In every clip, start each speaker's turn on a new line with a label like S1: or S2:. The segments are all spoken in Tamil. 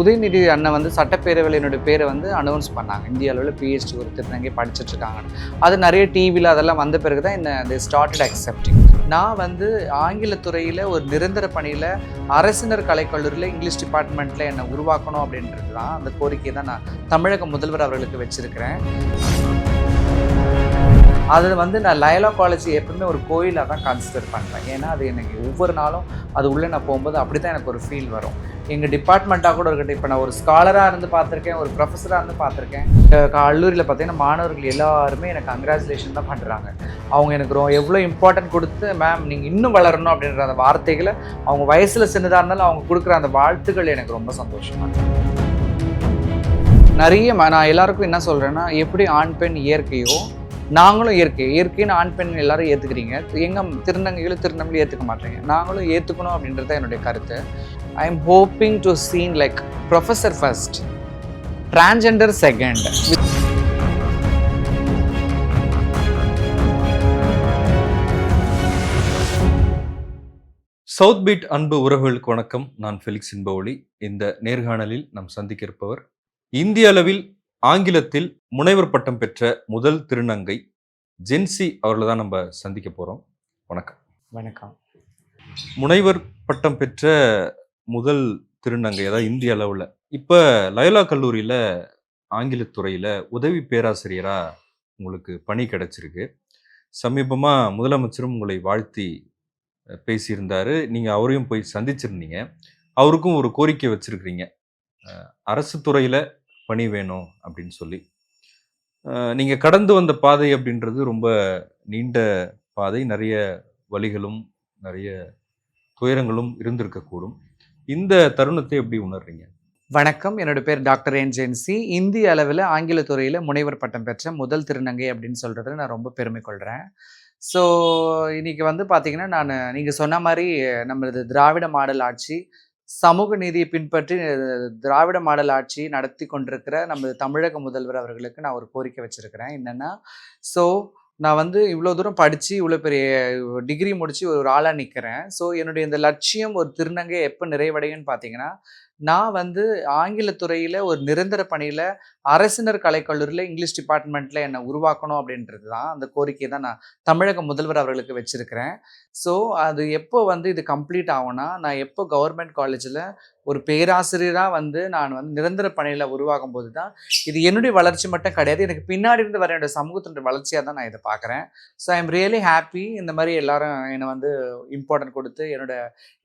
S1: உதயநிதி அண்ணன் வந்து சட்டப்பேரவையில் என்னுடைய பேரை வந்து அனௌன்ஸ் பண்ணாங்க. இந்திய அளவில் பிஹெச்டி ஒரு திருநங்கை படிச்சுட்டு இருக்காங்கன்னு. அது நிறைய டிவியில் அதெல்லாம் வந்த பிறகு தான் இந்த they ஸ்டார்டட் அக்செப்டிங் நான் வந்து ஆங்கில துறையில் ஒரு நிரந்தர பணியில் அரசினர் கலைக்கல்லூரியில் இங்கிலீஷ் டிபார்ட்மெண்ட்டில் என்னை உருவாக்கணும் அப்படின்றது தான் அந்த கோரிக்கையை தான் நான் தமிழக முதல்வர் அவர்களுக்கு வச்சுருக்கிறேன். அது வந்து நான் லயலா காலேஜ் எப்பவுமே ஒரு கோயிலாக தான் கன்சிடர் பண்ணுறேன் ஏன்னா அது எனக்கு ஒவ்வொரு நாளும் அது உள்ளே நான் போகும்போது அப்படி தான் எனக்கு ஒரு ஃபீல் வரும். எங்கள் டிபார்ட்மெண்ட்டாக கூட இருக்கட்டும் இப்போ நான் ஒரு ஸ்காலராக இருந்து பார்த்துருக்கேன் ஒரு ப்ரொஃபஸராக இருந்து பார்த்துருக்கேன். கல்லூரியில் பார்த்தீங்கன்னா மாணவர்கள் எல்லாருமே எனக்கு கங்க்ராச்சுலேஷன் தான் பண்ணுறாங்க அவங்க எனக்கு ரொம்ப எவ்வளோ இம்பார்ட்டன்ட் கொடுத்து மேம் நீங்கள் இன்னும் வளரணும் அப்படின்ற அந்த வார்த்தைகளை அவங்க வயசில் சின்னதாக இருந்தாலும் அவங்க கொடுக்குற அந்த வாழ்த்துக்கள் எனக்கு ரொம்ப சந்தோஷமாக இருக்குது நிறைய ம- நான் எல்லாருக்கும் என்ன சொல்கிறேன்னா எப்படி ஆண் பெண் இயற்கையோ நாங்களும் இயற்கை இயற்கைன்னு ஆண் பெண் எல்லாரும் ஏற்றுக்கிறீங்க எங்கள் திருநங்கைகளும் திருநங்கைகளும் ஏற்றுக்க மாட்டேங்க. நாங்களும் ஏற்றுக்கணும் அப்படின்றது தான் என்னுடைய கருத்து. I am hoping to seen like professor first transgender second
S2: south beat அன்பு உறவுகளுக்கு வணக்கம். நான் ஃபெலிக்ஸ் இன்பவொளி இந்த நேர்காணலில் நாம் சந்திக்க இருப்பவர் இந்திய அளவில் ஆங்கிலத்தில் முனைவர் பட்டம் பெற்ற முதல் திருநங்கை ஜென்சி அவர்களை தான் நம்ம சந்திக்க போறோம். வணக்கம்.
S1: வணக்கம்.
S2: முனைவர் பட்டம் பெற்ற முதல் திருநங்கை அதாவது இந்திய அளவில். இப்போ லயோலா கல்லூரியில் ஆங்கிலத்துறையில் உதவி பேராசிரியரா உங்களுக்கு பணி கிடைச்சிருக்கு. சமீபமாக முதலமைச்சரும் உங்களை வாழ்த்தி பேசியிருந்தாரு. நீங்கள் அவரையும் போய் சந்திச்சிருந்தீங்க. அவருக்கும் ஒரு கோரிக்கை வச்சிருக்கிறீங்க. அரசு துறையில் பணி வேணும் அப்படின்னு சொல்லி. நீங்கள் கடந்து வந்த பாதை அப்படின்றது ரொம்ப நீண்ட பாதை. நிறைய வழிகளும் நிறைய துயரங்களும் இருந்திருக்கக்கூடும். இந்த தருணத்தை எப்படி உணர்றீங்க?
S1: வணக்கம். என்னோட பேர் டாக்டர் ஏன்ஜென்சி இந்திய அளவில் ஆங்கில துறையில் முனைவர் பட்டம் பெற்ற முதல் திருநங்கை அப்படின்னு சொல்கிறது நான் ரொம்ப பெருமை கொள்கிறேன் ஸோ இன்றைக்கி வந்து பார்த்தீங்கன்னா நான் நீங்கள் சொன்ன மாதிரி நம்மளது திராவிட மாடல் ஆட்சி சமூக நீதியை பின்பற்றி திராவிட மாடல் ஆட்சி நடத்தி கொண்டிருக்கிற நமது தமிழக முதல்வர் அவர்களுக்கு நான் ஒரு கோரிக்கை வச்சுருக்கிறேன். என்னென்னா ஸோ நான் வந்து இவ்வளோ தூரம் படித்து இவ்வளோ பெரிய டிகிரி முடித்து ஒரு ஆளாக நிற்கிறேன் ஸோ என்னுடைய இந்த லட்சியம் ஒரு திருநங்கை எப்போ நிறைவடையும்னு பார்த்தீங்கன்னா நான் வந்து ஆங்கில துறையில் ஒரு நிரந்தர பணியில் அரசினர் கலைக்கல்லூரியில் இங்கிலீஷ் டிபார்ட்மெண்ட்டில் என்னை உருவாக்கணும் அப்படின்றது தான் அந்த கோரிக்கையை தான் நான் தமிழக முதல்வர் அவர்களுக்கு வச்சுருக்கிறேன். ஸோ அது எப்போ வந்து இது கம்ப்ளீட் ஆகும்னா நான் எப்போ கவர்மெண்ட் காலேஜில் ஒரு பேராசிரியராக வந்து நான் வந்து நிரந்தர பணியில் உருவாகும் போது தான் இது என்னுடைய வளர்ச்சி மட்டும் கிடையாது எனக்கு பின்னாடி இருந்து வர என்னுடைய சமூகத்தினுடைய வளர்ச்சியாக தான் நான் இதை பார்க்குறேன். So I am really happy இந்த மாதிரி எல்லாரும் என்னை வந்து இம்பார்ட்டன்ட் கொடுத்து என்னோட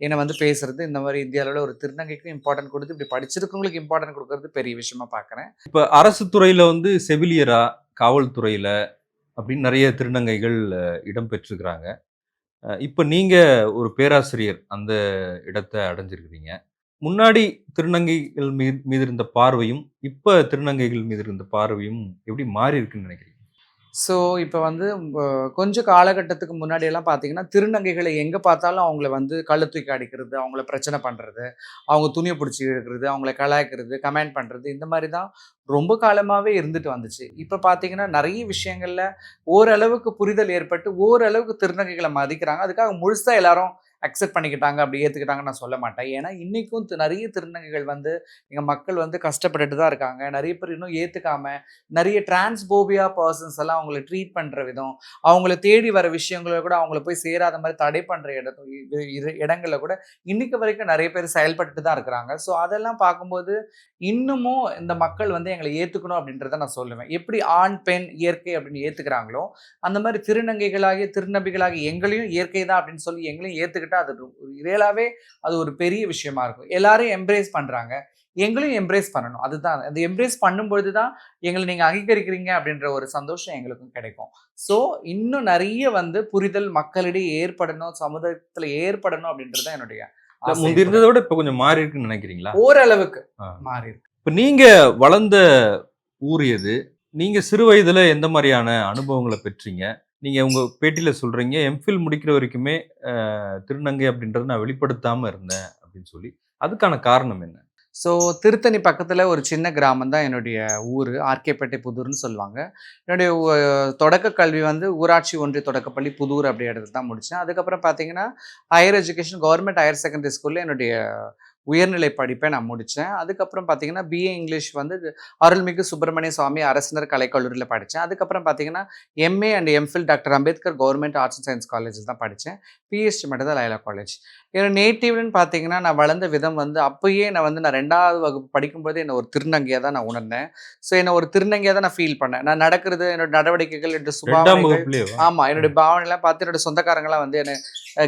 S1: என்னை வந்து பேசுறது இந்த மாதிரி இந்தியாவில் ஒரு திருநங்கைக்கும் இம்பார்ட்டன்ட் கொடுத்து இப்படி படிச்சிருக்கவங்களுக்கு இம்பார்ட்டன்ட் கொடுக்கறது பெரிய விஷயமா பார்க்குறேன்.
S2: இப்போ அரசு துறையில் வந்து செவிலியரா காவல்துறையில் அப்படின்னு நிறைய திருநங்கைகள் இடம்பெற்றிருக்கிறாங்க. இடம் இப்போ நீங்கள் ஒரு பேராசிரியர் அந்த இடத்தை அடைஞ்சிருக்கிறீங்க. முன்னாடி திருநங்கைகள் மீது மீது இருந்த பார்வையும் இப்போ திருநங்கைகள் மீது இருந்த பார்வையும் எப்படி மாறி இருக்குன்னு நினைக்கிறீங்க?
S1: ஸோ இப்போ வந்து கொஞ்சம் காலகட்டத்துக்கு முன்னாடியெல்லாம் பார்த்தீங்கன்னா திருநங்கைகளை எங்கே பார்த்தாலும் அவங்கள வந்து கள்ள தூக்கி அடிக்கிறது அவங்கள பிரச்சனை பண்ணுறது அவங்க துணியை பிடிச்சி இழுக்கிறது அவங்கள கலாய்க்கிறது கமெண்ட் பண்ணுறது இந்த மாதிரி தான் ரொம்ப காலமாகவே இருந்துட்டு வந்துச்சு. இப்போ பார்த்தீங்கன்னா நிறைய விஷயங்களில் ஓரளவுக்கு புரிதல் ஏற்பட்டு ஓரளவுக்கு திருநங்கைகளை மதிக்கிறாங்க. அதுக்காக முழுசாக எல்லாரும் அக்செப்ட் பண்ணிக்கிட்டாங்க அப்படி ஏற்றுக்கிட்டாங்கன்னு நான் சொல்ல மாட்டேன். ஏன்னா இன்றைக்கும் நிறைய திருநங்கைகள் வந்து எங்கள் மக்கள் வந்து கஷ்டப்பட்டுட்டு தான் இருக்காங்க. நிறைய பேர் இன்னும் ஏற்றுக்காம நிறைய டிரான்ஸ்போபியா பர்சன்ஸ் எல்லாம் அவங்கள ட்ரீட் பண்ணுற விதம் அவங்கள தேடி வர விஷயங்கள கூட அவங்கள போய் சேராத மாதிரி தடை பண்ணுற இடத்து இடங்களில் கூட இன்னைக்கு வரைக்கும் நிறைய பேர் செயல்பட்டு தான் இருக்கிறாங்க. ஸோ அதெல்லாம் பார்க்கும்போது இன்னமும் இந்த மக்கள் வந்து எங்களை ஏற்றுக்கணும் அப்படின்றத நான் சொல்லுவேன். எப்படி ஆண் பெண் இயற்கை அப்படின்னு ஏற்றுக்கிறாங்களோ அந்த மாதிரி திருநங்கைகளாகிய திருநபிகளாகிய எங்களையும் இயற்கை தான் அப்படின்னு சொல்லி எங்களையும் ஏற்றுக்கிட்டு அது ரியலாகவே அது ஒரு பெரிய விஷயமா இருக்கும். எல்லாரையும் எம்ப்ரேஸ் பண்ணுறாங்க எங்களையும் எம்ப்ரேஸ் பண்ணணும். அதுதான். அந்த எம்ப்ரேஸ் பண்ணும்பொழுது தான் எங்களை நீங்கள் அங்கீகரிக்கிறீங்க அப்படின்ற ஒரு சந்தோஷம் எங்களுக்கும் கிடைக்கும். ஸோ இன்னும் நிறைய வந்து புரிதல் மக்களிடையே ஏற்படணும் சமுதாயத்தில் ஏற்படணும் அப்படின்றது தான் என்னுடைய
S2: இல்ல,
S1: ஆசை.
S2: முந்தி இருந்ததை விட இப்ப கொஞ்சம் மாறி இருக்குன்னு நினைக்கிறீங்களா?
S1: ஓரளவுக்கு. மாறி இருக்கு.
S2: இப்ப நீங்க வளர்ந்த ஊர் எது? நீங்க சிறு வயதுல எந்த மாதிரியான அனுபவங்களை பெற்றீங்க? நீங்கள் உங்கள் பேட்டியில் சொல்கிறீங்க எம்ஃபில் முடிக்கிற வரைக்குமே திருநங்கை அப்படின்றத நான் வெளிப்படுத்தாமல் இருந்தேன் அப்படின்னு சொல்லி. அதுக்கான காரணம் என்ன?
S1: ஸோ திருத்தணி பக்கத்தில் ஒரு சின்ன கிராமம் தான் என்னுடைய ஊர். ஆர்கேப்பேட்டை புதூர்னு சொல்லுவாங்க. என்னுடைய தொடக்க கல்வி வந்து ஊராட்சி ஒன்றிய தொடக்கப்பள்ளி புதூர் அப்படி இடத்துல தான் முடித்தேன் அதுக்கப்புறம் பார்த்தீங்கன்னா higher education government higher secondary ஸ்கூலில் என்னுடைய உயர்நிலை படிப்பை நான் முடித்தேன் அதுக்கப்புறம் பார்த்தீங்கன்னா பிஏ இங்கிலீஷ் வந்து அருள்மிகு சுப்பிரமணிய சுவாமி அரசினர் கலைக்கல்லூரியில் படித்தேன் அதுக்கப்புறம் பார்த்தீங்கன்னா MA and MPhil doctor Ambedkar government arts and science காலேஜில் தான் படித்தேன் பிஹெச்டி மட்டும் தான் லைலா காலேஜ் என்னோட நேட்டிவ்னு பார்த்தீங்கன்னா நான் வளர்ந்த விதம் வந்து அப்பயே நான் வந்து நான் ரெண்டாவது வகுப்பு படிக்கும்போது என்ன ஒரு திருநங்கையாக தான் நான் உணர்ந்தேன். ஸோ என்ன ஒரு திருநங்கையாக தான் நான் ஃபீல் பண்ணேன். நான் நடக்கிறது என்னோட நடவடிக்கைகள் என்னோட
S2: ரெண்டாம்
S1: சுபாவங்கள்
S2: வகுப்புலயே
S1: ஆமா என்னுடைய பாவனைலாம் பார்த்து என்னோட சொந்தக்காரங்களாம் வந்து என்ன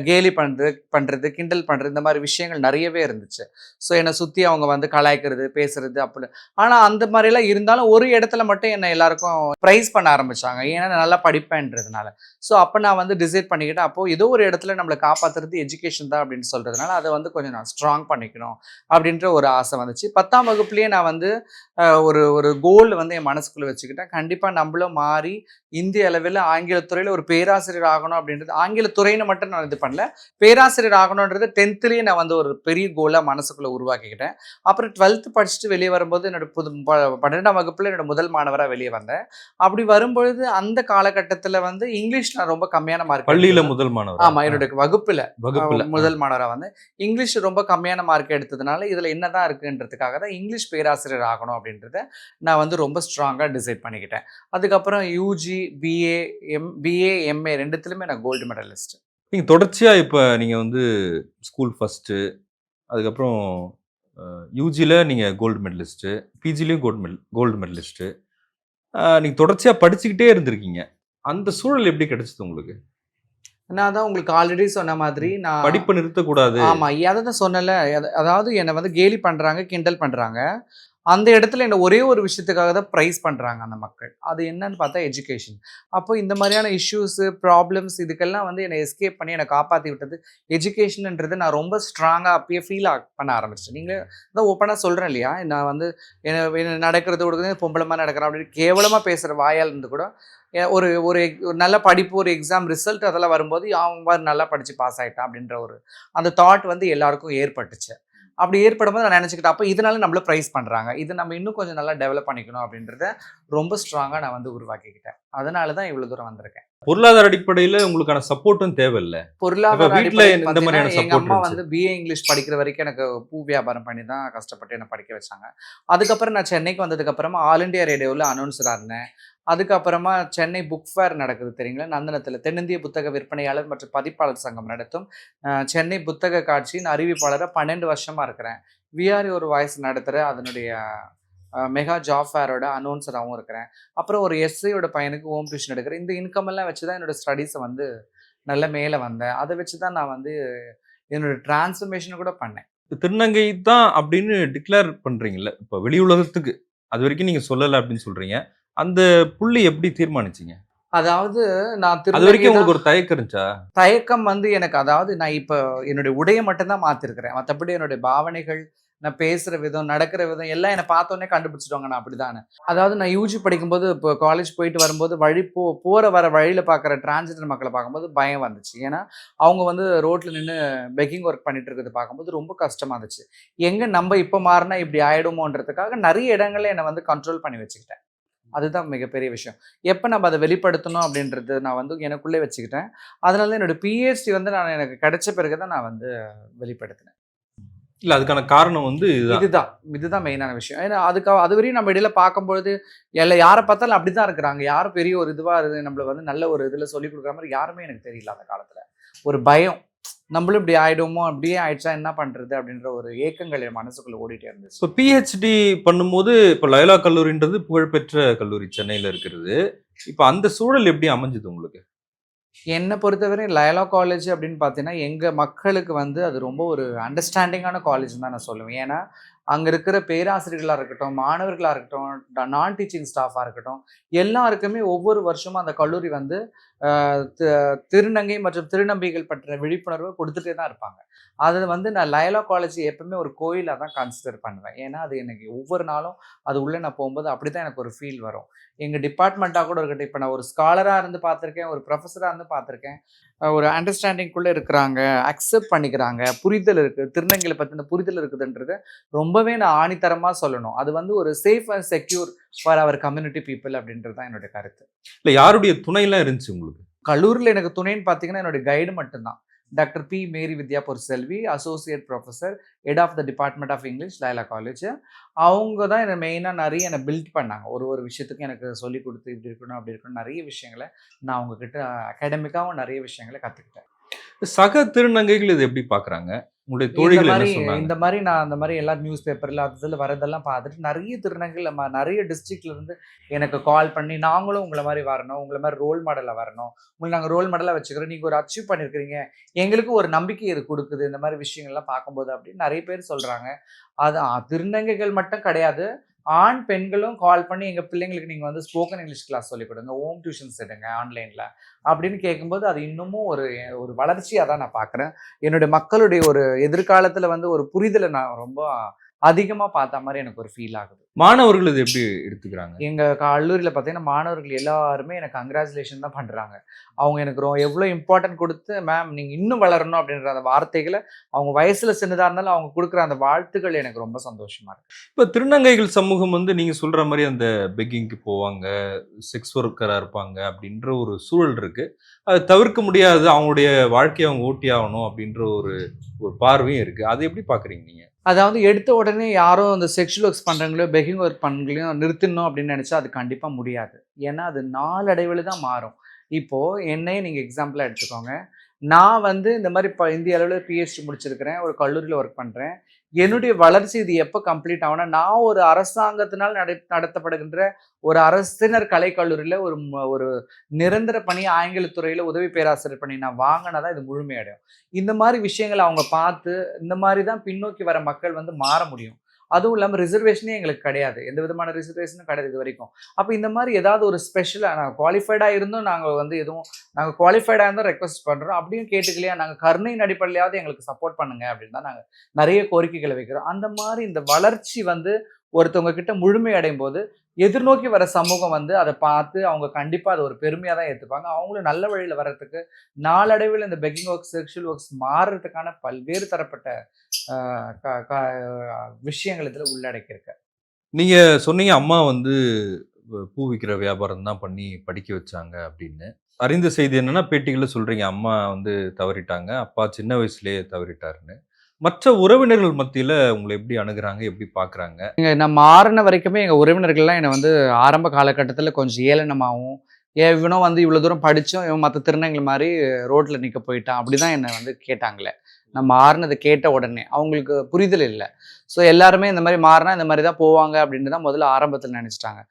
S1: கேலி பண்றது பண்றது கிண்டல் பண்றது இந்த மாதிரி விஷயங்கள் நிறையவே இருந்துச்சு. ஸோ என்னை சுத்தி அவங்க வந்து கலாய்க்கிறது பேசுறது அப்படி. ஆனா அந்த மாதிரிலாம் இருந்தாலும் ஒரு இடத்துல மட்டும் என்னை எல்லாருக்கும் ப்ரைஸ் பண்ண ஆரம்பிச்சாங்க. ஏன்னா நல்லா படிப்பேன்றதுனால. ஸோ அப்போ நான் வந்து டிசைட் பண்ணிக்கிட்டேன். அப்போ ஏதோ ஒரு இடத்துல நம்மளை காப்பாத்துறது எஜுகேஷன் தான் அப்படின்னு சொல்றதுனால அதை வந்து கொஞ்சம் நான் ஸ்ட்ராங் பண்ணிக்கணும் அப்படின்ற ஒரு ஆசை வந்துச்சு. பத்தாம் வகுப்புலேயே நான் வந்து ஒரு ஒரு கோல் வந்து என் மனசுக்குள்ள வச்சுக்கிட்டேன். கண்டிப்பா நம்மளும் மாறி இந்திய அளவில் ஆங்கிலத்துறையில் ஒரு பேராசிரியர் ஆகணும் அப்படின்றது ஆங்கிலத்துறைன்னு மட்டும் நான் இது பண்ணல. பேராசிரியர் ஆகணுன்றது டென்த்துலேயே நான் வந்து ஒரு பெரிய கோலாக மனசுக்குள்ளே உருவாக்கிக்கிட்டேன். அப்புறம் டுவெல்த்து படிச்சுட்டு வெளியே வரும்போது என்னோட புது ப- பன்னிரெண்டாம் வகுப்பில் என்னோட முதல் மாணவராக வெளியே வந்தேன். அப்படி வரும்பொழுது அந்த காலகட்டத்தில் வந்து இங்கிலீஷ் நான் ரொம்ப கம்மியான மார்க்
S2: பள்ளியில முதல் மாணவர்?
S1: ஆமா என்னோட வகுப்புல
S2: வகுப்புல
S1: முதல் மாணவராக வந்து இங்கிலீஷ் ரொம்ப கம்மியான மார்க் எடுத்ததுனால இதில் என்னதான் இருக்குன்றதுக்காக தான் இங்கிலீஷ் பேராசிரியர் ஆகணும் அப்படின்றத நான் வந்து ரொம்ப ஸ்ட்ராங்காக டிசைட் பண்ணிக்கிட்டேன். அதுக்கப்புறம் UG BA M BA MA ரெண்டுத்துலையுமே நான் கோல்டு மெடலிஸ்ட்
S2: நீங்க தொடர்ச்சியா இப்ப நீங்க வந்து ஸ்கூல் ஃபர்ஸ்ட் அதுக்கப்புறம் யூஜியில் நீங்கள் கோல்டு மெடலிஸ்ட்டு பிஜிலையும் கோல்டு மெடல் கோல்டு மெடலிஸ்ட்டு நீங்கள் தொடர்ச்சியாக படிச்சுக்கிட்டே இருந்திருக்கீங்க. அந்த சூழல் எப்படி கிடைச்சது உங்களுக்கு?
S1: நான் தான் உங்களுக்கு ஆல்ரெடி சொன்ன மாதிரி நான்
S2: படிப்பை நிறுத்தக்கூடாது.
S1: ஆமா அதை தான் சொன்னல அதாவது என்னை வந்து கேலி பண்றாங்க கிண்டல் பண்றாங்க. அந்த இடத்துல என்ன ஒரே ஒரு விஷயத்துக்காக தான் ப்ரைஸ் பண்ணுறாங்க அந்த மக்கள். அது என்னன்னு பார்த்தா எஜுகேஷன் அப்போ இந்த மாதிரியான இஷ்யூஸு ப்ராப்ளம்ஸ் இதுக்கெல்லாம் வந்து என்னை எஸ்கேப் பண்ணி என்னை காப்பாற்றி விட்டது எஜுகேஷன்ன்றது நான் ரொம்ப ஸ்ட்ராங்காக அப்பயே ஃபீல் பண்ண ஆரம்பிச்சிட்டேன். நீங்களே தான் ஓப்பனாக சொல்கிறேன் இல்லையா? நான் வந்து என்ன என்ன நடக்கிறது கொடுக்குறது பொம்பளமாக நடக்கிறேன் அப்படின்னு கேவலமாக பேசுகிற வாயால் இருந்து கூட ஒரு ஒரு ஒரு நல்ல படிப்பு ஒரு எக்ஸாம் ரிசல்ட் அதெல்லாம் வரும்போது அவன் நல்லா படித்து பாஸ் ஆயிட்டான் அப்படின்ற ஒரு அந்த தாட் வந்து எல்லாருக்கும் ஏற்பட்டுச்சு. அப்படி ஏற்படும் போது நான் நினச்சிக்கிட்டேன் அப்போ இதனால நம்மள ப்ரைஸ் பண்ணுறாங்க இது நம்ம இன்னும் கொஞ்சம் நல்லா டெவலப் பண்ணிக்கணும் அப்படின்றத ரொம்ப ஸ்ட்ராங்காக நான் வந்து உருவாக்கிக்கிட்டேன். அதனால தான் இவ்வளோ தூரம் வந்திருக்கேன்.
S2: பொருளாதார அடிப்படையில் உங்களுக்கான சப்போர்ட்டும் தேவையில்லை.
S1: பொருளாதார அடிப்படையில்
S2: இந்த மாதிரியான
S1: பார்த்தீங்கன்னா, எங்க
S2: support
S1: அம்மா. வந்து பிஏ இங்கிலீஷ் படிக்கிற வரைக்கும் எனக்கு பூ வியாபாரம் பண்ணி தான் கஷ்டப்பட்டு என்னை படிக்க வச்சாங்க. அதுக்கப்புறம் நான் சென்னைக்கு வந்ததுக்கு அப்புறமா ஆல் இண்டியா ரேடியோவில் அனௌன்சராக இருந்தேன். அதுக்கப்புறமா சென்னை புக் ஃபேர் நடக்குது தெரியுங்களா? நந்தனத்தில். தென்னிந்திய புத்தக விற்பனையாளர் மற்றும் பதிப்பாளர் சங்கம் நடத்தும். சென்னை புத்தக காட்சியின் அறிவிப்பாளராக பன்னெண்டு வருஷமாக இருக்கிறேன். விஆர்இ ஒரு வாய்ஸ் நடத்துகிற அதனுடைய மெகா ஜாப் ஃபேரோட அனௌன்சராகவும் இருக்கிறேன். அப்புறம் ஒரு எஸ்ஐயோட பையனுக்கு ஹோம் டியூஷன் எடுக்கிறேன். இந்த இன்கம் எல்லாம் வச்சு தான் என்னோட ஸ்டடீஸை வந்து நல்ல மேலே வந்தேன். அதை வச்சு தான் நான் வந்து என்னோட டிரான்ஸ்ஃபர்மேஷனை கூட பண்ணேன்.
S2: திருநங்கை தான் அப்படின்னு டிக்ளேர் பண்றீங்கல்ல? இப்போ வெளி உலகத்துக்கு. அது வரைக்கும் நீங்கள் சொல்லலை அப்படின்னு சொல்கிறீங்க அந்த புள்ளி எப்படி தீர்மானிச்சீங்க?
S1: அதாவது நான்
S2: அது வரைக்கும் உங்களுக்கு ஒரு தயக்கம் இருந்துச்சா?
S1: தயக்கம் வந்து எனக்கு அதாவது நான் இப்போ என்னுடைய உடையை மட்டும்தான் மாத்திருக்கிறேன். மற்றபடி என்னுடைய பாவனைகள் நான் பேசுற விதம் நடக்கிற விதம் எல்லாம் என்னை பார்த்தோன்னே கண்டுபிடிச்சிடுவாங்க நான் அப்படிதானே. அதாவது நான் யூஜி படிக்கும்போது இப்போ காலேஜ் போயிட்டு வரும்போது வழி போ போற வர வழியில பார்க்குற டிரான்ஸ்ஜெண்டர் மக்களை பார்க்கும்போது பயம் வந்துச்சு. ஏன்னா அவங்க வந்து ரோட்ல நின்று பெக்கிங் ஒர்க் பண்ணிட்டு இருக்கிறது பார்க்கும்போது ரொம்ப கஷ்டமா இருந்துச்சு. எங்க நம்ம இப்போ மாறினா இப்படி ஆயிடுமோன்றதுக்காக நிறைய இடங்கள்ல என்னை வந்து கண்ட்ரோல் பண்ணி வச்சுக்கிட்டேன். அதுதான் மிகப்பெரிய விஷயம். எப்போ நம்ம அதை வெளிப்படுத்தணும் அப்படின்றது நான் வந்து எனக்குள்ளே வச்சுக்கிட்டேன். அதனால என்னோட பிஹெச்டி வந்து நான் எனக்கு கிடைச்ச பிறகு தான் நான் வந்து வெளிப்படுத்தினேன்.
S2: இல்ல அதுக்கான காரணம் வந்து இதுதான்.
S1: இதுதான். மெயினான விஷயம். ஏன்னா அதுக்கு அது வரையும் நம்ம இடையில பார்க்கும்பொழுது எல்லா யாரை பார்த்தாலும் அப்படிதான் இருக்கிறாங்க. யாரும் பெரிய ஒரு இதுவா இருந்து நம்மள வந்து நல்ல ஒரு இதுல சொல்லி கொடுக்குற மாதிரி யாருமே எனக்கு தெரியல அந்த காலத்துல. ஒரு பயம். நம்மளும் இப்படி ஆயிடுமோ அப்படியே ஆயிடுச்சா என்ன பண்றது அப்படின்ற ஒரு ஏக்கங்கள் என் மனசுக்குள்ள ஓடிட்டே இருந்துச்சு
S2: இப்போ பிஹெச்டி பண்ணும்போது இப்போ லயலா கல்லூரின்றது புகழ்பெற்ற கல்லூரி சென்னையில் இருக்கிறது. இப்போ அந்த சூழல் எப்படி அமைஞ்சது உங்களுக்கு?
S1: என்னை பொறுத்தவரை லயலா காலேஜ் அப்படின்னு பார்த்தீங்கன்னா எங்கள் மக்களுக்கு வந்து அது ரொம்ப ஒரு அண்டர்ஸ்டாண்டிங்கான காலேஜ் தான் நான் சொல்லுவேன். ஏன்னா அங்கே இருக்கிற பேராசிரியர்களாக இருக்கட்டும் மாணவர்களாக இருக்கட்டும் நான் டீச்சிங் ஸ்டாஃபாக இருக்கட்டும் எல்லாருக்குமே ஒவ்வொரு வருஷமும் அந்த கல்லூரி வந்து திருநங்கை மற்றும் திருநம்பிகள் பற்றின விழிப்புணர்வை கொடுத்துட்டே தான் இருப்பாங்க. அது வந்து நான் லயலா காலேஜ் எப்பவுமே ஒரு கோயிலாக தான் கன்சிடர் பண்ணுவேன். ஏன்னா அது எனக்கு ஒவ்வொரு நாளும் அது உள்ளே நான் போகும்போது அப்படி தான் எனக்கு ஒரு ஃபீல் வரும். எங்கள் டிபார்ட்மெண்ட்டாக கூட இருக்கட்டும் இப்போ நான் ஒரு ஸ்காலராக இருந்து பார்த்துருக்கேன் ஒரு ப்ரொஃபஸராக இருந்து பார்த்துருக்கேன் ஒரு அண்டர்ஸ்டாண்டிங்குள்ளே இருக்கிறாங்க அக்செப்ட் பண்ணிக்கிறாங்க புரிதல் இருக்குது திருநங்கைகளை பற்றின புரிதல் இருக்குதுன்றது ரொம்பவே நான் ஆணித்தரமாக சொல்லணும். அது வந்து ஒரு safe and secure for our community people அப்படின்றது தான் என்னுடைய கருத்து.
S2: இல்லை யாருடைய துணையெல்லாம் இருந்துச்சு உங்களுக்கு?
S1: கல்லூரியில் எனக்கு துணைன்னு பார்த்தீங்கன்னா என்னுடைய கைடு மட்டும்தான். Doctor B Mary Vidya Porselvi associate professor head of the department of English Laila college அவங்க தான் என்னை மெயினாக நிறைய என்னை பில்ட் பண்ணாங்க. ஒரு ஒரு விஷயத்துக்கும் எனக்கு சொல்லி கொடுத்து இப்படி இருக்கணும் அப்படி இருக்கணும் நிறைய விஷயங்களை நான் அவங்கக்கிட்ட அகாடமிக்காகவும் நிறைய விஷயங்களை கற்றுக்கிட்டேன்
S2: சக திருநங்கைகள் இது எப்படி பாக்குறாங்க? உங்களுடைய தோழிகள்
S1: மாதிரி இந்த மாதிரி நான் அந்த மாதிரி எல்லா நியூஸ் பேப்பர்ல அது இதில் வரதெல்லாம் பார்த்துட்டு நிறைய திருநங்கைகள் நிறைய டிஸ்ட்ரிக்ட்ல இருந்து எனக்கு கால் பண்ணி நாங்களும் உங்களை மாதிரி வரணும் உங்களை மாதிரி ரோல் மாடலாக வரணும். உங்களை நாங்கள் ரோல் மாடலாக வச்சுக்கிறோம். நீங்கள் ஒரு அச்சீவ் பண்ணியிருக்கிறீங்க எங்களுக்கு ஒரு நம்பிக்கை இது கொடுக்குது. இந்த மாதிரி விஷயங்கள்லாம் பார்க்கும்போது அப்படின்னு நிறைய பேர் சொல்கிறாங்க அது திருநங்கைகள் மட்டும் கிடையாது. ஆண் பெண்களும் கால் பண்ணி எங்கள் பிள்ளைங்களுக்கு நீங்கள் வந்து ஸ்போக்கன் இங்கிலீஷ் கிளாஸ் சொல்லிக் கொடுங்க. ஹோம் டியூஷன்ஸ் எடுங்க ஆன்லைனில் அப்படின்னு கேட்கும்போது அது இன்னமும் ஒரு ஒரு வளர்ச்சியாக தான் நான் பார்க்குறேன் என்னுடைய மக்களுடைய ஒரு எதிர்காலத்தில் வந்து ஒரு புரிதலை நான் ரொம்ப அதிகமாக பார்த்த மாதிரி எனக்கு ஒரு ஃபீல் ஆகுது.
S2: மாணவர்கள் இது எப்படி எடுத்துக்கிறாங்க?
S1: எங்கள் கல்லூரியில் பார்த்தீங்கன்னா மாணவர்கள் எல்லாருமே எனக்கு கங்க்ராச்சுலேஷன் தான் பண்ணுறாங்க அவங்க எனக்கு ரொம்ப எவ்வளோ இம்பார்ட்டன்ட் கொடுத்து மேம் நீங்கள் இன்னும் வளரணும் அப்படின்ற அந்த வார்த்தைகளை அவங்க வயசில் சின்னதாக இருந்தாலும் அவங்க கொடுக்குற அந்த வாழ்த்துக்கள் எனக்கு ரொம்ப சந்தோஷமாக இருக்கு.
S2: இப்ப திருநங்கைகள் சமூகம் வந்து நீங்க சொல்ற மாதிரி அந்த பெக்கிங்க்கு போவாங்க செக்ஸ் ஒர்க்கரா இருப்பாங்க அப்படின்ற ஒரு சூழல் இருக்கு. அது தவிர்க்க முடியாது அவங்களுடைய வாழ்க்கையை அவங்க ஓட்டி ஆகணும் அப்படின்ற ஒரு ஒரு பார்வையும் இருக்கு. அது எப்படி பாக்குறீங்க நீங்க?
S1: அதாவது எடுத்த உடனே யாரும் அந்த செக்ஷுவல் ஒர்க்ஸ் பண்ணுறவங்களோ பெகிங் ஒர்க் பண்ணுறங்களையும் நிறுத்தணும் அப்படின்னு நினச்சா அது கண்டிப்பாக முடியாது. ஏன்னா அது நாளடைவில் தான் மாறும். இப்போது என்னையே நீங்கள் எக்ஸாம்பிளாக எடுத்துக்கோங்க. நான் வந்து இந்த மாதிரி இப்போ இந்திய அளவில் பிஹெச்டி முடிச்சிருக்கிறேன் ஒரு கல்லூரியில் ஒர்க் பண்ணுறேன் என்னுடைய வளர்ச்சி இது எப்போ கம்ப்ளீட் ஆகும்னா நான் ஒரு அரசாங்கத்தினால் நட நடத்தப்படுகின்ற ஒரு அரசினர் கலைக்கல்லூரியில் ஒரு ஒரு நிரந்தர பணி ஆங்கிலத்துறையில் உதவி பேராசிரியர் பணி நான் வாங்கினா தான் இது முழுமையடையும். இந்த மாதிரி விஷயங்களை அவங்க பார்த்து இந்த மாதிரி தான் பின்னோக்கி வர மக்கள் வந்து மாற முடியும். அதுவும் இல்லாமல் ரிசர்வேஷனே எங்களுக்கு கிடையாது. எந்த விதமான ரிசர்வேஷனும் கிடையாது இது வரைக்கும். அப்போ இந்த மாதிரி ஏதாவது ஒரு ஸ்பெஷலாக நாங்கள் குவாலிஃபைடாக இருந்தும் நாங்கள் வந்து எதுவும் நாங்கள் குவாலிஃபைடாக இருந்தால் ரெக்வஸ்ட் பண்ணுறோம் அப்படியும் கேட்டுக்கலையா நாங்கள் கருணையின் அடிப்படையிலாவது எங்களுக்கு சப்போர்ட் பண்ணுங்க அப்படின்னு தான் நாங்கள் நிறைய கோரிக்கைகளை வைக்கிறோம். அந்த மாதிரி இந்த வளர்ச்சி வந்து ஒருத்தவங்க கிட்ட முழுமை அடையும் போது எதிர்நோக்கி வர சமூகம் வந்து அதை பார்த்து அவங்க கண்டிப்பாக அதை ஒரு பெருமையாக தான் ஏற்றுப்பாங்க அவங்களும் நல்ல வழியில் வர்றதுக்கு நாளடைவில் இந்த பெக்கிங் ஒர்க்ஸ் செக்ஷுவல் ஒர்க்ஸ் மாறுறதுக்கான பல்வேறு தரப்பட்ட விஷயங்கள் இதில் உள்ளடக்கியிருக்கு.
S2: நீங்கள் சொன்னீங்க அம்மா வந்து பூ விற்கிற வியாபாரம் தான் பண்ணி படிக்க வச்சாங்க அப்படின்னு. அறிந்த செய்தி என்னென்னா பேட்டிகளில் சொல்கிறீங்க அம்மா வந்து தவறிட்டாங்க அப்பா சின்ன வயசுலேயே தவறிட்டாருன்னு. மற்ற உறவினர்கள் மத்தியில் உங்களை எப்படி அணுகிறாங்க எப்படி பார்க்குறாங்க
S1: இங்கே நான் மாறின வரைக்குமே எங்கள் உறவினர்கள்லாம் என்னை வந்து ஆரம்ப காலகட்டத்தில் கொஞ்சம் ஏளனமாகவும் ஏன் இவனும் வந்து இவ்வளோ தூரம் படித்தோம் இவன் மற்ற திருநங்கள் மாதிரி ரோட்டில் நிற்க போயிட்டான் அப்படி தான் என்னை வந்து கேட்டாங்களே. நான் மாறினதை கேட்ட உடனே அவங்களுக்கு புரிதல் இல்லை. ஸோ எல்லாருமே இந்த மாதிரி மாறினா இந்த மாதிரி தான் போவாங்க அப்படின்னு தான் முதல்ல ஆரம்பத்தில் நினச்சிட்டாங்க.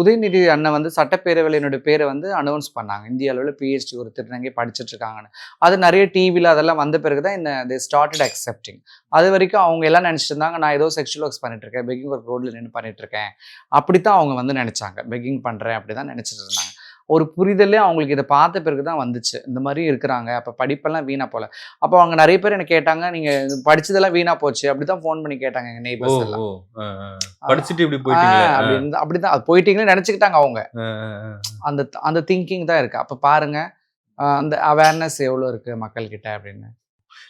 S1: உதயநிதி அண்ணன் வந்து சட்டப்பேரவையில் என்னுடைய பேரை வந்து அனௌன்ஸ் பண்ணாங்க. இந்திய அளவில் பிஹெச்டி ஒரு திருநங்கை படிச்சுட்டு இருக்காங்கன்னு. அது நிறைய டிவியில் அதெல்லாம் வந்த பிறகு தான் என்ன தே ஸ்டார்டட் அக்செப்டிங் அது வரைக்கும் அவங்க எல்லாம் நினச்சிட்டு இருந்தாங்க நான் ஏதோ செக்ஷுவல் ஒர்க்ஸ் பண்ணிட்டு இருக்கேன். பெக்கிங் ஒர்க் ரோட்ல நின்று பண்ணிட்டு இருக்கேன். அப்படித்தான் அவங்க வந்து நினைச்சாங்க. பெக்கிங் பண்ணுறேன் அப்படி தான் நினச்சிட்டு இருந்தாங்க. ஒரு புரிதலே அவங்களுக்கு இதை பார்த்த பிறகு தான் வந்துச்சு. இந்த மாதிரி இருக்கிறாங்க. அப்போ படிப்பெல்லாம் வீணா போல. அப்போ அவங்க நிறைய பேர் என்ன கேட்டாங்க நீங்க படிச்சதெல்லாம் வீணா போச்சு. அப்படிதான் ஃபோன் பண்ணி கேட்டாங்க எங்க
S2: ஓ
S1: நெய்பர்ஸ் எல்லாம்.
S2: படிச்சுட்டு இப்படி போயிட்டீங்களே?
S1: ஆஹ் அப்படின்னு அப்படிதான் அது போயிட்டீங்கன்னு நினைச்சுக்கிட்டாங்க அவங்க. அந்த அந்த திங்கிங் தான் இருக்கு. அப்ப பாருங்க அந்த அவேர்னஸ் எவ்வளோ இருக்கு மக்கள்கிட்ட அப்படின்னு.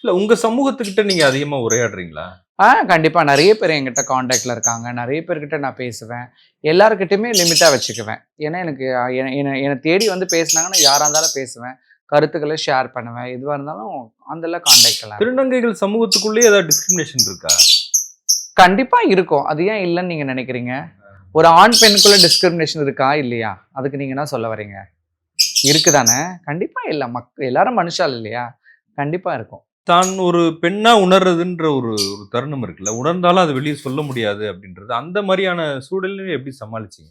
S2: இல்ல உங்க சமூகத்துக்கிட்ட நீங்க அதிகமா உரையாடுறீங்களா?
S1: ஆ கண்டிப்பாக நிறைய பேர் என்கிட்ட காண்டாக்டில் இருக்காங்க. நிறைய பேர்கிட்ட நான் பேசுவேன். எல்லாருக்கிட்டையுமே லிமிட்டாக வச்சுக்குவேன். ஏன்னா எனக்கு என்னை என்னை- தேடி வந்து பேசுனாங்கன்னா யாராக இருந்தாலும் பேசுவேன். கருத்துக்களை ஷேர் பண்ணுவேன். எதுவாக இருந்தாலும் அதெல்லாம் காண்டாக்ட் எல்லாம் இருக்கு.
S2: திருநங்கைகள் சமூகத்துக்குள்ளேயே ஏதாவது டிஸ்கிரிமினேஷன் இருக்கா?
S1: கண்டிப்பாக இருக்கும். அது ஏன் இல்லைன்னு நீங்கள் நினைக்கிறீங்க? ஒரு ஆண் பெண்ணுக்குள்ள டிஸ்கிரிமினேஷன் இருக்கா? இல்லையா? அதுக்கு நீங்கள் என்ன சொல்ல வரீங்க? இருக்குதானே? கண்டிப்பாக இல்லை. மக் எல்லாரும் மனுஷால் இல்லையா? கண்டிப்பாக இருக்கும்.
S2: தான் ஒரு பெண்ணா உணர்றதுன்ற ஒரு ஒரு தருணம் இருக்குல்ல. உணர்ந்தாலும் அது வெளியே சொல்ல முடியாது அப்படின்றது. அந்த மாதிரியான சூழலையும் எப்படி சமாளிச்சீங்க?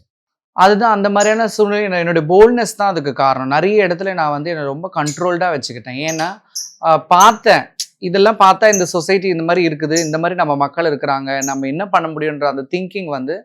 S1: அதுதான். அந்த மாதிரியான சூழ்நிலை என்னுடைய போல்ட்னஸ் தான் அதுக்கு காரணம். நிறைய இடத்துல நான் வந்து என்னை ரொம்ப கண்ட்ரோல்டாக வச்சுக்கிட்டேன். ஏன்னா பார்த்தேன். இதெல்லாம் பார்த்தா இந்த சொசைட்டி இந்த மாதிரி இருக்குது. இந்த மாதிரி நம்ம மக்கள் இருக்கிறாங்க. நம்ம என்ன பண்ண முடியுன்ற அந்த திங்கிங் வந்து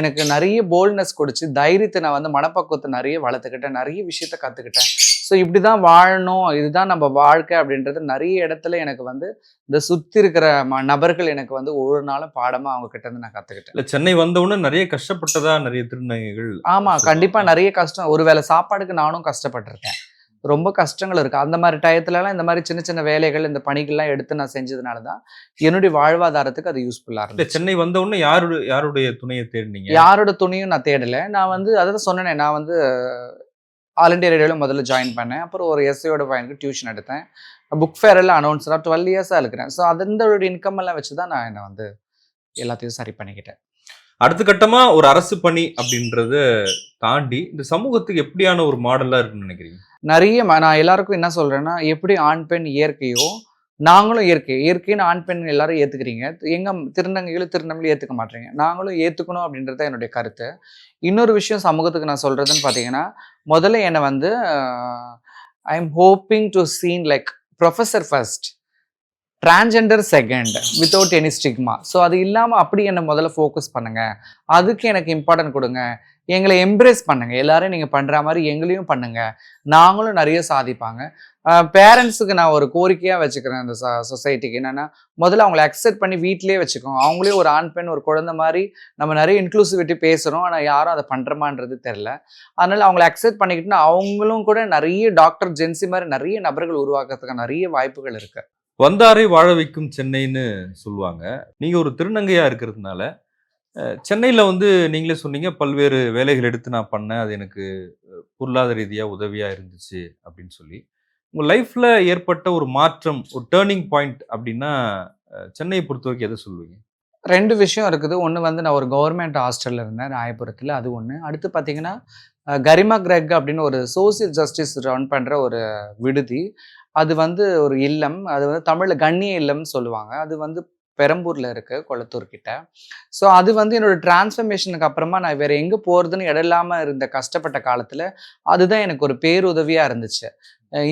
S1: எனக்கு நிறைய போல்ட்னஸ் கொடுச்சு தைரியத்தை நான் வந்து மனப்பக்குவத்தை நிறைய வளர்த்துக்கிட்டேன். நிறைய விஷயத்த கற்றுக்கிட்டேன் ஸோ இப்படி தான் வாழணும். இதுதான் நம்ம வாழ்க்கை அப்படின்றது நிறைய இடத்துல எனக்கு வந்து இந்த சுற்றி இருக்கிற ம நபர்கள் எனக்கு வந்து ஒவ்வொரு நாளும் பாடமாக அவங்க கிட்ட இருந்து நான் கற்றுக்கிட்டேன்
S2: இல்ல சென்னை வந்த உடனே நிறைய கஷ்டப்பட்டதா நிறைய திருநங்கைகள்
S1: ஆமா
S2: சொல்லுவாங்க.
S1: கண்டிப்பா நிறைய கஷ்டம். ஒருவேளை சாப்பாடுக்கு நானும் கஷ்டப்பட்டிருக்கேன். ரொம்ப கஷ்டங்கள் இருக்கு. அந்த மாதிரி டயத்துலலாம் இந்த மாதிரி சின்ன சின்ன வேலைகள் இந்த பணிகள்லாம் எடுத்து நான் செஞ்சதுனால தான் என்னுடைய வாழ்வாதாரத்துக்கு அது யூஸ்ஃபுல்லா
S2: இல்ல
S1: இருந்துச்சு.
S2: சென்னை வந்த உடனே யாருடைய யாருடைய துணையை தேடினீங்க?
S1: யாரோட துணியும் நான் தேடல. நான் வந்து அதான் சொன்னேனே நான் வந்து ஆல் இண்டியா ரேடியோவில் முதல்ல ஜாயின் பண்ணேன். அப்புறம் ஒரு எஸ்ஐயோட பையனுக்கு டியூஷன் எடுத்தேன். புக் ஃபேரில் அனௌன்ஸராக டுவெல் இயர்ஸாக இருக்கிறேன். ஸோ அதோட இன்கம் எல்லாம் வச்சு தான் நான் என்னை வந்து எல்லாத்தையும் சரி பண்ணிக்கிட்டேன்.
S2: அடுத்த கட்டமா ஒரு அரசு பணி அப்படின்றத தாண்டி இந்த சமூகத்துக்கு எப்படியான ஒரு மாடலா இருக்குன்னு நினைக்கிறீங்க?
S1: நிறைய நான் எல்லாருக்கும் என்ன சொல்றேன்னா எப்படி ஆண் பெண் இயற்கையோ நாங்களும் இயற்கை இயற்கைன்னு ஆண் பெண் எல்லாரும் ஏற்றுக்கிறீங்க எங்கள் திருநங்கைகளும் திருநங்கைகளும் ஏற்றுக்க மாட்டீங்க. நாங்களும் ஏற்றுக்கணும் அப்படின்றது தான் என்னுடைய கருத்து. இன்னொரு விஷயம் சமூகத்துக்கு நான் சொல்கிறதுன்னு பார்த்தீங்கன்னா முதல்ல என்னை வந்து I am hoping to seen like professor first transgender second without any stigma so அது இல்லாமல் அப்படி என்னை முதல்ல ஃபோக்கஸ் பண்ணுங்கள் அதுக்கு எனக்கு இம்பார்ட்டன்ட் கொடுங்க. எங்களை எம்ப்ரேஸ் பண்ணுங்க. எல்லாரும் நீங்கள் பண்ணுற மாதிரி எங்களையும் பண்ணுங்க. நாங்களும் நிறைய சாதிப்பாங்க. பேரண்ட்ஸுக்கு நான் ஒரு கோரிக்கையாக வச்சுக்கிறேன் இந்த சொசைட்டிக்கு என்னென்னா முதல்ல அவங்கள அக்செப்ட் பண்ணி வீட்டிலே வச்சுக்கோங்க. அவங்களே ஒரு ஆண் பெண் ஒரு குழந்தை மாதிரி நம்ம நிறைய இன்க்ளூசிவிட்டி பேசுகிறோம் ஆனால் யாரும் அதை பண்ணுறமான்றது தெரில அதனால் அவங்கள அக்செப்ட் பண்ணிக்கிட்டுனா அவங்களும் கூட நிறைய டாக்டர் ஜென்சி மாதிரி நிறைய நபர்கள் உருவாக்குறதுக்கு நிறைய வாய்ப்புகள் இருக்குது
S2: வந்தாரை வாழ வைக்கும் சென்னைன்னு சொல்லுவாங்க. நீங்கள் ஒரு திருநங்கையாக இருக்கிறதுனால சென்னையில் வந்து நீங்களே சொன்னீங்க பல்வேறு வேலைகள் எடுத்து நான் பண்ணேன் அது எனக்கு பொருளாதார ரீதியாக உதவியாக இருந்துச்சு அப்படின்னு சொல்லி. உங்கள் லைஃப்பில் ஏற்பட்ட ஒரு மாற்றம் ஒரு டேர்னிங் பாயிண்ட் அப்படின்னா சென்னையை பொறுத்த வரைக்கும் எதை சொல்லுவீங்க?
S1: ரெண்டு விஷயம் இருக்குது. ஒன்று வந்து நான் ஒரு கவர்மெண்ட் ஹாஸ்டலில் இருந்தேன் ராயபுரத்தில். அது ஒன்று அடுத்து பார்த்தீங்கன்னா கரிமா கிரெக் அப்படின்னு ஒரு சோசியல் ஜஸ்டிஸ் ரன் பண்ணுற ஒரு விடுதி. அது வந்து ஒரு இல்லம். அது வந்து தமிழில் கண்ணிய இல்லம்னு சொல்லுவாங்க. அது வந்து பெரம்பூரில் இருக்கு கொளத்தூர் கிட்ட. ஸோ அது வந்து என்னோட டிரான்ஸ்ஃபர்மேஷனுக்கு அப்புறமா நான் வேற எங்கே போகிறதுன்னு இடம் இல்லாமல் இருந்த கஷ்டப்பட்ட காலத்தில் அதுதான் எனக்கு ஒரு பேருதவியாக இருந்துச்சு.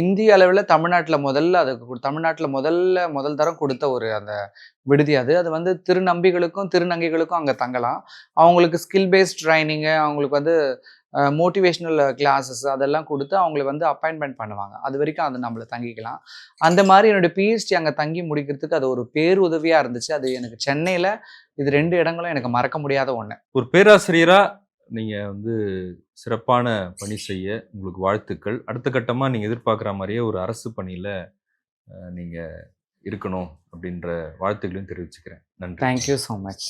S1: இந்திய அளவில் தமிழ்நாட்டில் முதல்ல அதுக்கு தமிழ்நாட்டில் முதல்ல முதல் தரம் கொடுத்த ஒரு அந்த விடுதி அது. அது வந்து திருநம்பிகளுக்கும் திருநங்கைகளுக்கும் அங்கே தங்கலாம். அவங்களுக்கு ஸ்கில் பேஸ்ட் ட்ரைனிங்கு அவங்களுக்கு வந்து மோட்டிவேஷ்னல் கிளாஸஸ் அதெல்லாம் கொடுத்து அவங்களை வந்து அப்பாயின்மெண்ட் பண்ணுவாங்க. அது வரைக்கும் அது நம்மள தங்கிக்கலாம். அந்த மாதிரி என்னுடைய பிஹெச்டி அங்கே தங்கி முடிக்கிறதுக்கு அது ஒரு பேருதவியாக இருந்துச்சு. அது எனக்கு சென்னையில் இது ரெண்டு இடங்களும் எனக்கு மறக்க முடியாத ஒன்று
S2: ஒரு பேராசிரியரா நீங்க வந்து சிறப்பான பணி செய்ய உங்களுக்கு வாழ்த்துக்கள். அடுத்த கட்டமா நீங்க எதிர்பார்க்குற மாதிரியே ஒரு அரசு பணியில அஹ், நீங்க இருக்கணும் அப்படின்ற வாழ்த்துக்களையும் தெரிவிச்சுக்கிறேன். நன்றி.
S1: Thank you so much